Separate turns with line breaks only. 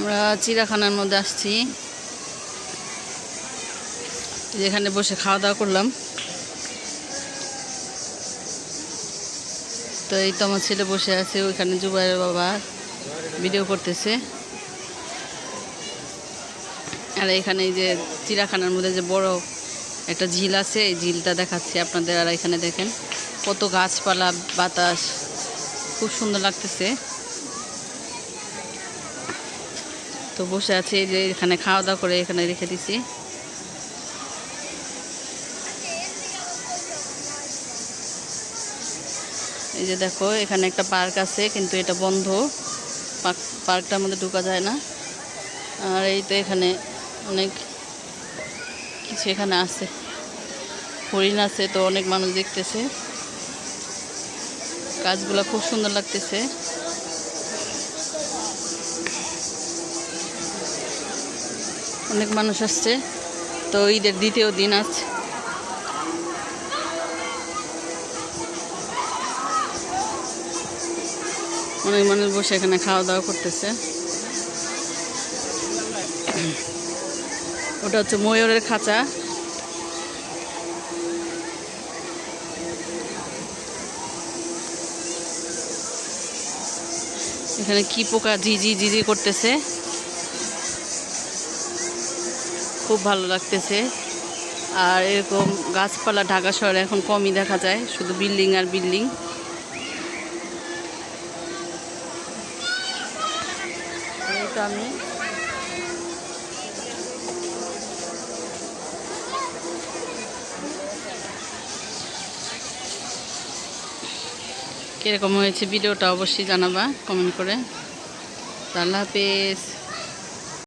আমরা চিড়াখানার মধ্যে আসছি। যেখানে বসে খাওয়া দাওয়া করলাম। তো এই তো আমার ছেলে বসে আছে, ওইখানে জুবাইয়ের বাবা ভিডিও করতেছে। আর এখানে এই যে চিড়াখানার মধ্যে যে বড় একটা ঝিল আছে, এই ঝিলটা দেখাচ্ছি আপনাদের। আর এখানে দেখেন কত গাছপালা, বাতাস, খুব সুন্দর লাগতেছে। তো বসে আছে যে এখানে খাওয়া দাওয়া করে এখানে রেখে দিছি। এই যে দেখো, এখানে একটা পার্ক আছে, কিন্তু এটা বন্ধ। পার্ক, পার্কটার মধ্যে ঢুকা যায় না। আর এই তো এখানে অনেক কিছু এখানে আছে। হরিণ আছে তো অনেক মানুষ দেখতেছে। গাছগুলো খুব সুন্দর লাগতেছে। অনেক মানুষ আসছে। তো ঈদের দ্বিতীয় দিন আছে অনেক মানুষ বসে এখানে খাওয়া দাওয়া করতেছে। ওটা হচ্ছে ময়ূরের খাঁচা। এখানে কি পোকা জি জি জি জি করতেছে। খুব ভালো লাগতেছে। আর এরকম গাছপালা ঢাকা শহরে এখন কমই দেখা যায়, শুধু বিল্ডিং আর বিল্ডিং। আমি। কীরকম হয়েছে ভিডিওটা অবশ্যই জানাবা, কমেন্ট করে। আল্লাহ হাফেজ।